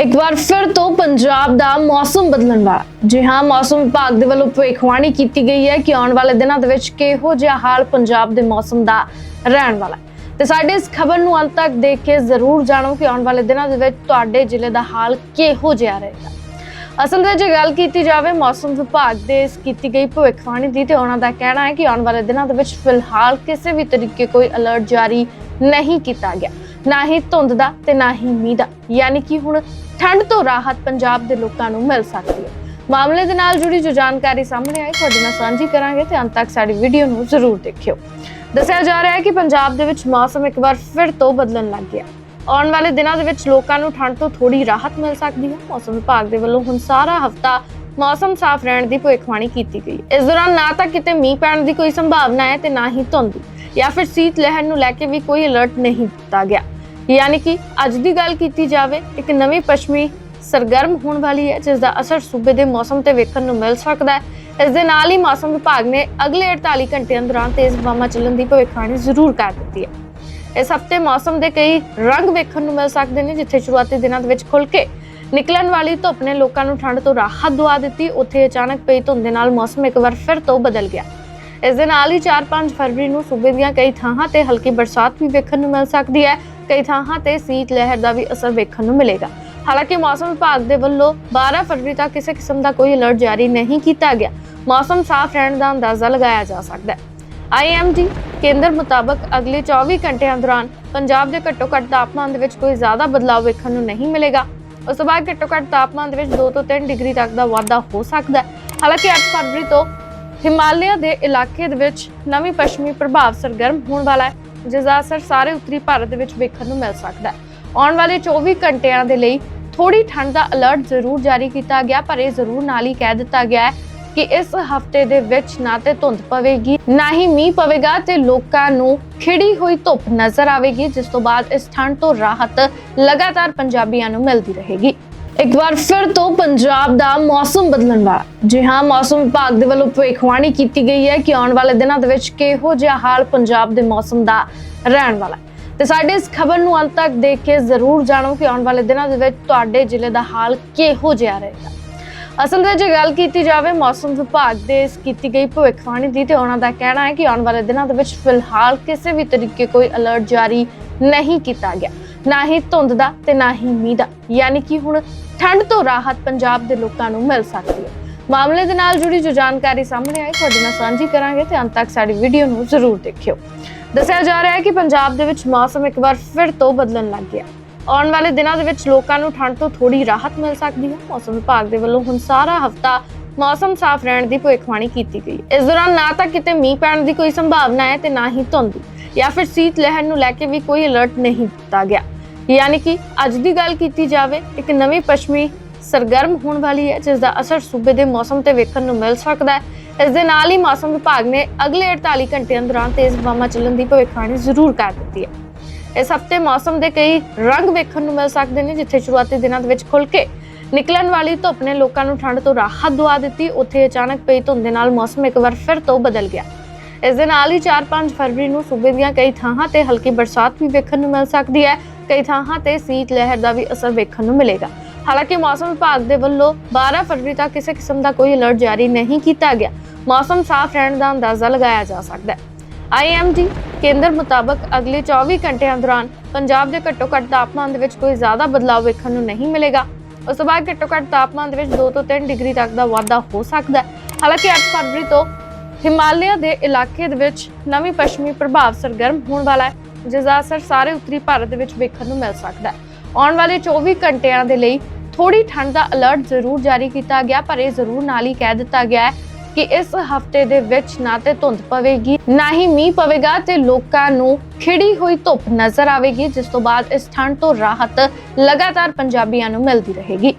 ਇੱਕ ਵਾਰ ਫਿਰ ਤੋਂ ਪੰਜਾਬ ਦਾ ਮੌਸਮ ਬਦਲਣ ਵਾਲਾ। ਜੀ ਹਾਂ, ਮੌਸਮ ਵਿਭਾਗ ਦੇ ਵੱਲੋਂ ਭਵਿੱਖਬਾਣੀ ਕੀਤੀ ਗਈ ਹੈ ਕਿ ਆਉਣ ਵਾਲੇ ਦਿਨਾਂ ਦੇ ਵਿੱਚ ਕਿਹੋ ਜਿਹਾ ਹਾਲ ਪੰਜਾਬ ਦੇ ਮੌਸਮ ਦਾ ਰਹਿਣ ਵਾਲਾ ਹੈ। ਤੇ ਸਾਡੇ ਇਸ ਖਬਰ ਨੂੰ ਅੰਤ ਤੱਕ ਦੇਖ ਕੇ ਜ਼ਰੂਰ ਜਾਣੋ ਕਿ ਆਉਣ ਵਾਲੇ ਦਿਨਾਂ ਦੇ ਵਿੱਚ ਤੁਹਾਡੇ ਜ਼ਿਲ੍ਹੇ ਦਾ ਹਾਲ ਕਿਹੋ ਜਿਹਾ ਰਹੇਗਾ। ਅਸਲ ਵਿੱਚ ਜੇ ਗੱਲ ਕੀਤੀ ਜਾਵੇ ਮੌਸਮ ਵਿਭਾਗ ਦੇ ਇਸ ਕੀਤੀ ਗਈ ਭਵਿੱਖਬਾਣੀ ਦੀ, ਤੇ ਉਹਨਾਂ ਦਾ ਕਹਿਣਾ ਹੈ ਕਿ ਆਉਣ ਵਾਲੇ ਦਿਨਾਂ ਦੇ ਵਿੱਚ ਫਿਲਹਾਲ ਕਿਸੇ ਵੀ ਤਰੀਕੇ ਕੋਈ ਅਲਰਟ ਜਾਰੀ ਨਹੀਂ ਕੀਤਾ ਗਿਆ। ਨਾ ਹੀ ਧੁੰਦ ਦਾ ਤੇ ਨਾ ਹੀ ਮੀਂਹ ਦਾ। ਯਾਨੀ ਕਿ ਹੁਣ ਠੰਡ ਤੋਂ ਰਾਹਤ ਪੰਜਾਬ ਦੇ ਲੋਕਾਂ ਨੂੰ ਮਿਲ ਸਕਦੀ ਹੈ। ਮਾਮਲੇ ਦੇ ਨਾਲ ਜੁੜੀ ਜੋ ਜਾਣਕਾਰੀ ਸਾਹਮਣੇ ਆਈ, ਤੁਹਾਡੇ ਨਾਲ ਸਾਂਝੀ ਕਰਾਂਗੇ ਤੇ ਅੰਤ ਤੱਕ ਸਾਡੀ ਵੀਡੀਓ ਨੂੰ ਜ਼ਰੂਰ ਦੇਖਿਓ। ਦੱਸਿਆ ਜਾ ਰਿਹਾ ਹੈ ਕਿ ਪੰਜਾਬ ਦੇ ਵਿੱਚ ਮੌਸਮ ਇੱਕ ਵਾਰ ਫਿਰ ਤੋਂ ਬਦਲਣ ਲੱਗ ਗਿਆ। ਆਉਣ ਵਾਲੇ ਦਿਨਾਂ ਦੇ ਵਿੱਚ ਲੋਕਾਂ ਨੂੰ ਠੰਡ ਤੋਂ ਥੋੜੀ ਰਾਹਤ ਮਿਲ ਸਕਦੀ ਹੈ। ਮੌਸਮ ਵਿਭਾਗ ਦੇ ਵੱਲੋਂ ਹੁਣ ਸਾਰਾ ਹਫਤਾ ਮੌਸਮ ਸਾਫ਼ ਰਹਿਣ ਦੀ ਭਵਿੱਖਬਾਣੀ ਕੀਤੀ ਗਈ। ਇਸ ਦੌਰਾਨ ਨਾ ਤਾਂ ਕਿਤੇ ਮੀਂਹ ਪੈਣ ਦੀ ਕੋਈ ਸੰਭਾਵਨਾ ਹੈ ਤੇ ਨਾ ਹੀ ਧੁੰਦ ਜਾਂ ਫਿਰ ਸੀਤ ਲਹਿਰ ਨੂੰ ਲੈ ਕੇ ਵੀ ਕੋਈ ਅਲਰਟ ਨਹੀਂ ਦਿੱਤਾ ਗਿਆ। ਯਾਨੀ ਕਿ ਅੱਜ ਦੀ ਗੱਲ ਕੀਤੀ ਜਾਵੇ, ਇੱਕ ਨਵੀਂ ਪੱਛਮੀ ਸਰਗਰਮ ਹੋਣ ਵਾਲੀ ਹੈ ਜਿਸ ਦਾ ਅਸਰ ਸੂਬੇ ਦੇ ਮੌਸਮ ਤੇ ਵੇਖਣ ਨੂੰ ਮਿਲ ਸਕਦਾ ਹੈ। ਇਸ ਦੇ ਨਾਲ ਹੀ ਮੌਸਮ ਵਿਭਾਗ ਨੇ ਅਗਲੇ 48 ਘੰਟਿਆਂ ਦੌਰਾਨ ਤੇਜ਼ ਹਵਾਵਾਂ ਚੱਲਣ ਦੀ ਭਵਿੱਖਬਾਣੀ ਜ਼ਰੂਰ ਕਰ ਦਿੱਤੀ ਹੈ। ਇਸ ਹਫ਼ਤੇ ਮੌਸਮ ਦੇ ਕਈ ਰੰਗ ਵੇਖਣ ਨੂੰ ਮਿਲ ਸਕਦੇ ਨੇ, ਜਿੱਥੇ ਸ਼ੁਰੂਆਤੀ ਦਿਨਾਂ ਦੇ ਵਿੱਚ ਖੁੱਲ ਕੇ ਨਿਕਲਣ ਵਾਲੀ ਧੁੱਪ ਨੇ ਲੋਕਾਂ ਨੂੰ ਠੰਡ ਤੋਂ ਰਾਹਤ ਦਵਾ ਦਿੱਤੀ। ਉੱਥੇ ਅਚਾਨਕ ਪਈ ਧੁੰਦ ਦੇ ਨਾਲ ਮੌਸਮ ਇੱਕ ਵਾਰ ਫਿਰ ਤੋਂ ਬਦਲ ਗਿਆ। ਇਸ ਦੇ ਨਾਲ ਹੀ 4-5 ਫਰਵਰੀ ਨੂੰ ਸੂਬੇ ਦੀਆਂ ਕਈ ਥਾਵਾਂ ਤੇ ਹਲਕੀ ਬਰਸਾਤ ਵੀ ਵੇਖਣ ਨੂੰ ਮਿਲ ਸਕਦੀ ਹੈ। ਕਈ ਥਾਵਾਂ ਤੇ ਸੀਤ ਲਹਿਰ ਦਾ ਵੀ ਅਸਰ ਵੇਖਣ ਨੂੰ ਮਿਲੇਗਾ। ਹਾਲਾਂਕਿ ਮੌਸਮ ਵਿਭਾਗ ਦੇ ਵੱਲੋਂ 12 ਫਰਵਰੀ ਤੱਕ ਕਿਸੇ ਕਿਸਮ ਦਾ ਕੋਈ ਅਲਰਟ ਜਾਰੀ ਨਹੀਂ ਕੀਤਾ ਗਿਆ। ਮੌਸਮ ਸਾਫ਼ ਰਹਿਣ ਦਾ ਅੰਦਾਜ਼ਾ ਲਗਾਇਆ ਜਾ ਸਕਦਾ ਹੈ। ਆਈਐਮਡੀ ਕੇਂਦਰ ਮੁਤਾਬਕ ਅਗਲੇ 24 ਘੰਟਿਆਂ ਦੌਰਾਨ ਪੰਜਾਬ ਦੇ ਘੱਟੋ-ਘੱਟ ਤਾਪਮਾਨ ਦੇ ਵਿੱਚ ਕੋਈ ਜ਼ਿਆਦਾ ਬਦਲਾਅ ਵੇਖਣ ਨੂੰ ਨਹੀਂ ਮਿਲੇਗਾ। ਉਸ ਤੋਂ ਬਾਅਦ ਘੱਟੋ-ਘੱਟ ਤਾਪਮਾਨ ਦੇ ਵਿੱਚ 2 ਤੋਂ 3 ਡਿਗਰੀ ਤੱਕ ਦਾ ਵਾਧਾ ਹੋ ਸਕਦਾ ਹੈ। ਹਾਲਾਂਕਿ 8 ਫਰਵਰੀ ਤੋਂ ਹਿਮਾਲਿਆ ਦੇ ਇਲਾਕੇ ਦੇ ਵਿੱਚ ਨਵੀਂ ਪੱਛਮੀ ਪ੍ਰਭਾਵ ਸਰਗਰਮ ਹੋਣ ਵਾਲਾ ਹੈ। ਜਿਸ ਦਾ ਅਸਰ ਸਾਰੇ ਉੱਤਰੀ ਭਾਰਤ ਦੇ ਵਿੱਚ ਵੇਖਣ ਨੂੰ ਮਿਲ ਸਕਦਾ ਹੈ। ਆਉਣ ਵਾਲੇ 24 ਘੰਟਿਆਂ ਦੇ ਲਈ ਥੋੜੀ ਠੰਡ ਦਾ ਅਲਰਟ ਜ਼ਰੂਰ ਜਾਰੀ ਕੀਤਾ ਗਿਆ, ਪਰ ਇਹ ਜ਼ਰੂਰ ਨਾਲ ਹੀ ਕਹਿ ਦਿੱਤਾ ਗਿਆ ਹੈ ਕਿ ਇਸ ਹਫ਼ਤੇ ਦੇ ਵਿੱਚ ਨਾ ਤੇ ਧੁੰਦ ਪਵੇਗੀ, ਨਾ ਹੀ ਮੀਂਹ ਪਵੇਗਾ ਤੇ ਲੋਕਾਂ ਨੂੰ ਖਿੜੀ ਹੋਈ ਧੁੱਪ ਨਜ਼ਰ ਆਵੇਗੀ, ਜਿਸ ਤੋਂ ਬਾਅਦ ਇਸ ਠੰਡ ਤੋਂ ਰਾਹਤ ਲਗਾਤਾਰ ਪੰਜਾਬੀਆਂ ਨੂੰ ਮਿਲਦੀ ਰਹੇਗੀ। ਇੱਕ ਵਾਰ ਫਿਰ ਤੋਂ ਪੰਜਾਬ ਦਾ ਮੌਸਮ ਬਦਲਣ ਵਾਲਾ। ਜੀ ਹਾਂ, ਮੌਸਮ ਵਿਭਾਗ ਦੇ ਵੱਲੋਂ ਭਵਿੱਖਬਾਣੀ ਕੀਤੀ ਗਈ ਹੈ ਕਿ ਆਉਣ ਵਾਲੇ ਦਿਨਾਂ ਦੇ ਵਿੱਚ ਕਿਹੋ ਜਿਹਾ ਹਾਲ ਪੰਜਾਬ ਦੇ ਮੌਸਮ ਦਾ ਰਹਿਣ ਵਾਲਾ ਹੈ। ਤੇ ਸਾਡੇ ਇਸ ਖਬਰ ਨੂੰ ਅੰਤ ਤੱਕ ਦੇਖ ਕੇ ਜ਼ਰੂਰ ਜਾਣੋ ਕਿ ਆਉਣ ਵਾਲੇ ਦਿਨਾਂ ਦੇ ਵਿੱਚ ਤੁਹਾਡੇ ਜ਼ਿਲ੍ਹੇ ਦਾ ਹਾਲ ਕਿਹੋ ਜਿਹਾ ਰਹੇਗਾ। ਅਸਲ ਵਿੱਚ ਜੇ ਗੱਲ ਕੀਤੀ ਜਾਵੇ ਮੌਸਮ ਵਿਭਾਗ ਦੇ ਇਸ ਕੀਤੀ ਗਈ ਭਵਿੱਖਬਾਣੀ ਦੀ, ਤੇ ਉਹਨਾਂ ਦਾ ਕਹਿਣਾ ਹੈ ਕਿ ਆਉਣ ਵਾਲੇ ਦਿਨਾਂ ਦੇ ਵਿੱਚ ਫਿਲਹਾਲ ਕਿਸੇ ਵੀ ਤਰੀਕੇ ਕੋਈ ਅਲਰਟ ਜਾਰੀ ਨਹੀਂ ਕੀਤਾ ਗਿਆ। ਨਾ ਹੀ ਧੁੰਦ ਦਾ ਤੇ ਨਾ ਹੀ ਮੀਂਹ ਦਾ। ਯਾਨੀ ਕਿ ਹੁਣ ਠੰਡ ਤੋਂ ਰਾਹਤ ਪੰਜਾਬ ਦੇ ਲੋਕਾਂ ਨੂੰ ਮਿਲ ਸਕਦੀ ਹੈ। ਮਾਮਲੇ ਦੇ ਨਾਲ ਜੁੜੀ ਜੋ ਜਾਣਕਾਰੀ ਸਾਹਮਣੇ ਆਈ, ਤੁਹਾਡੇ ਨਾਲ ਸਾਂਝੀ ਕਰਾਂਗੇ ਤੇ ਅੰਤ ਤੱਕ ਸਾਡੀ ਵੀਡੀਓ ਨੂੰ ਜ਼ਰੂਰ ਦੇਖਿਓ। ਦੱਸਿਆ ਜਾ ਰਿਹਾ ਹੈ ਕਿ ਪੰਜਾਬ ਦੇ ਵਿੱਚ ਮੌਸਮ ਇੱਕ ਵਾਰ ਫਿਰ ਤੋਂ ਬਦਲਣ ਲੱਗ ਗਿਆ। ਆਉਣ ਵਾਲੇ ਦਿਨਾਂ ਦੇ ਵਿੱਚ ਲੋਕਾਂ ਨੂੰ ਠੰਡ ਤੋਂ ਥੋੜੀ ਰਾਹਤ ਮਿਲ ਸਕਦੀ ਹੈ। ਮੌਸਮ ਵਿਭਾਗ ਦੇ ਵੱਲੋਂ ਹੁਣ ਸਾਰਾ ਹਫਤਾ ਮੌਸਮ ਸਾਫ਼ ਰਹਿਣ ਦੀ ਭਵਿੱਖਬਾਣੀ ਕੀਤੀ ਗਈ। ਇਸ ਦੌਰਾਨ ਨਾ ਤਾਂ ਕਿਤੇ ਮੀਂਹ ਪੈਣ ਦੀ ਕੋਈ ਸੰਭਾਵਨਾ ਹੈ ਤੇ ਨਾ ਹੀ ਧੁੰਦ, ਜਾਂ ਫਿਰ ਸੀਤ ਲਹਿਰ ਨੂੰ ਲੈ ਕੇ ਵੀ ਕੋਈ ਅਲਰਟ ਨਹੀਂ ਦਿੱਤਾ ਗਿਆ। ਯਾਨੀ ਕਿ ਅੱਜ ਦੀ ਗੱਲ ਕੀਤੀ ਜਾਵੇ, ਇੱਕ ਨਵੀਂ ਪੱਛਮੀ ਸਰਗਰਮ ਹੋਣ ਵਾਲੀ ਹੈ ਜਿਸ ਦਾ ਅਸਰ ਸੂਬੇ ਦੇ ਮੌਸਮ ਤੇ ਵੇਖਣ ਨੂੰ ਮਿਲ ਸਕਦਾ ਹੈ। ਇਸ ਦੇ ਨਾਲ ਹੀ ਮੌਸਮ ਵਿਭਾਗ ਨੇ ਅਗਲੇ 48 ਘੰਟਿਆਂ ਦੌਰਾਨ ਤੇਜ਼ ਹਵਾਵਾਂ ਚੱਲਣ ਦੀ ਭਵਿੱਖਬਾਣੀ ਜ਼ਰੂਰ ਕਰ ਦਿੱਤੀ ਹੈ। ਇਸ ਹਫ਼ਤੇ ਮੌਸਮ ਦੇ ਕਈ ਰੰਗ ਵੇਖਣ ਨੂੰ ਮਿਲ ਸਕਦੇ ਨੇ, ਜਿੱਥੇ ਸ਼ੁਰੂਆਤੀ ਦਿਨਾਂ ਦੇ ਵਿੱਚ ਖੁੱਲ ਕੇ ਨਿਕਲਣ ਵਾਲੀ ਧੁੱਪ ਨੇ ਲੋਕਾਂ ਨੂੰ ਠੰਡ ਤੋਂ ਰਾਹਤ ਦਵਾ ਦਿੱਤੀ। ਉੱਥੇ ਅਚਾਨਕ ਪਈ ਧੁੰਦ ਦੇ ਨਾਲ ਮੌਸਮ ਇੱਕ ਵਾਰ ਫਿਰ ਤੋਂ ਬਦਲ ਗਿਆ। ਇਸ ਦੇ ਨਾਲ ਹੀ 4-5 ਫਰਵਰੀ ਨੂੰ ਸੂਬੇ ਦੀਆਂ ਕਈ ਥਾਵਾਂ ਤੇ ਹਲਕੀ ਬਰਸਾਤ ਵੀ ਵੇਖਣ ਨੂੰ ਮਿਲ ਸਕਦੀ ਹੈ। ਕਈ ਥਾਵਾਂ ਤੇ ਸੀਤ ਲਹਿਰ ਦਾ ਵੀ ਅਸਰ ਵੇਖਣ ਨੂੰ ਮਿਲੇਗਾ। ਹਾਲਾਂਕਿ ਮੌਸਮ ਵਿਭਾਗ ਦੇ ਵੱਲੋਂ 12 ਫਰਵਰੀ ਤੱਕ ਕਿਸੇ ਕਿਸਮ ਦਾ ਕੋਈ ਅਲਰਟ ਜਾਰੀ ਨਹੀਂ ਕੀਤਾ ਗਿਆ। ਮੌਸਮ ਸਾਫ਼ ਰਹਿਣ ਦਾ ਅੰਦਾਜ਼ਾ ਲਗਾਇਆ ਜਾ ਸਕਦਾ ਹੈ। ਆਈਐਮਡੀ ਕੇਂਦਰ ਮੁਤਾਬਕ ਅਗਲੇ 24 ਘੰਟਿਆਂ ਦੌਰਾਨ ਪੰਜਾਬ ਦੇ ਘੱਟੋ-ਘੱਟ ਤਾਪਮਾਨ ਦੇ ਵਿੱਚ ਕੋਈ ਜ਼ਿਆਦਾ ਬਦਲਾਅ ਵੇਖਣ ਨੂੰ ਨਹੀਂ ਮਿਲੇਗਾ। ਉਸ ਤੋਂ ਬਾਅਦ ਘੱਟੋ-ਘੱਟ ਤਾਪਮਾਨ ਦੇ ਵਿੱਚ 2 ਤੋਂ 3 ਡਿਗਰੀ ਤੱਕ ਦਾ ਵਾਧਾ ਹੋ ਸਕਦਾ ਹੈ। ਹਾਲਾਂਕਿ 8 ਫਰਵਰੀ ਤੋਂ ਹਿਮਾਲਿਆ ਦੇ ਇਲਾਕੇ ਦੇ ਵਿੱਚ ਨਵੀਂ ਪੱਛਮੀ ਪ੍ਰਭਾਵ ਸਰਗਰਮ ਹੋਣ ਵਾਲਾ ਹੈ ਜਿਸ ਦਾ ਅਸਰ ਸਾਰੇ ਉੱਤਰੀ ਭਾਰਤ ਦੇ ਵਿੱਚ ਵੇਖਣ ਨੂੰ ਮਿਲ ਸਕਦਾ ਹੈ। ਆਉਣ ਵਾਲੇ 24 ਘੰਟਿਆਂ ਦੇ ਲਈ ਥੋੜੀ ਠੰਡ ਦਾ ਅਲਰਟ ਜ਼ਰੂਰ ਜਾਰੀ ਕੀਤਾ ਗਿਆ, ਪਰ ਇਹ ਜ਼ਰੂਰ ਨਾਲ ਹੀ ਕਹਿ ਦਿੱਤਾ ਗਿਆ ਹੈ ਕਿ ਇਸ ਹਫ਼ਤੇ ਦੇ ਵਿੱਚ ਨਾ ਤੇ ਧੁੰਦ ਪਵੇਗੀ, ਨਾ ਹੀ ਮੀਂਹ ਪਵੇਗਾ ਤੇ ਲੋਕਾਂ ਨੂੰ ਖਿੜੀ ਹੋਈ ਧੁੱਪ ਨਜ਼ਰ ਆਵੇਗੀ, ਜਿਸ ਤੋਂ ਬਾਅਦ ਇਸ ਠੰਡ ਤੋਂ ਰਾਹਤ ਲਗਾਤਾਰ ਪੰਜਾਬੀਆਂ ਨੂੰ ਮਿਲਦੀ ਰਹੇਗੀ।